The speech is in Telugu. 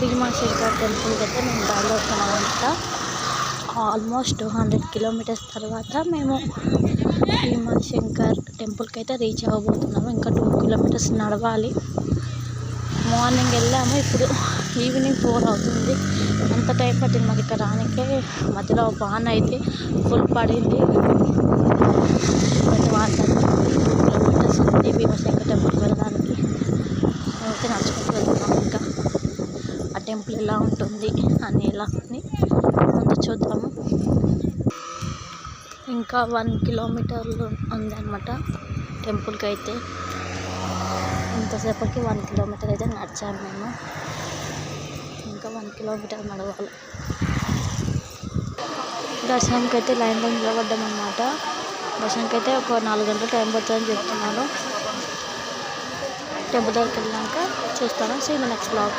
భీమాశంకర్ టెంపుల్కి అయితే మేము బయలుదేరుతున్నాం అనమాట ఆల్మోస్ట్ హండ్రెడ్ కిలోమీటర్స్ తర్వాత మేము భీమాశంకర్ టెంపుల్కి అయితే రీచ్ అవ్వబోతున్నాము ఇంకా టూ కిలోమీటర్స్ నడవాలి. మార్నింగ్ వెళ్ళాము. ఇప్పుడు ఈవినింగ్ ఫోర్ అవుతుంది. అంత టైం పట్టింది మాకు ఇక్కడ రానికే. మధ్యలో వాన్ అయితే ఫుల్ పడింది. వాన్ టూ కిలోమీటర్స్ ఉంది భీమశంకర్ టెంపుల్కి వెళ్ళడానికి. మేమైతే నడుచుకుంటూ టెంపుల్ ఎలా ఉంటుంది అని ఎలా అని ముందు చూద్దాము. ఇంకా వన్ కిలోమీటర్లు ఉందన్నమాట టెంపుల్కి అయితే. ఇంతసేపటికి వన్ కిలోమీటర్ అయితే నడిచాము మేము. ఇంకా వన్ కిలోమీటర్ నడవాలి. దర్శనంకి అయితే లైన్లో నిలబడ్డాం అన్నమాట దర్శనంకి అయితే ఒక నాలుగు గంటలు టైం పడుతుందని చెప్తున్నారు. టెంపుల్ దగ్గరికి వెళ్ళాక చూస్తాను. See next blog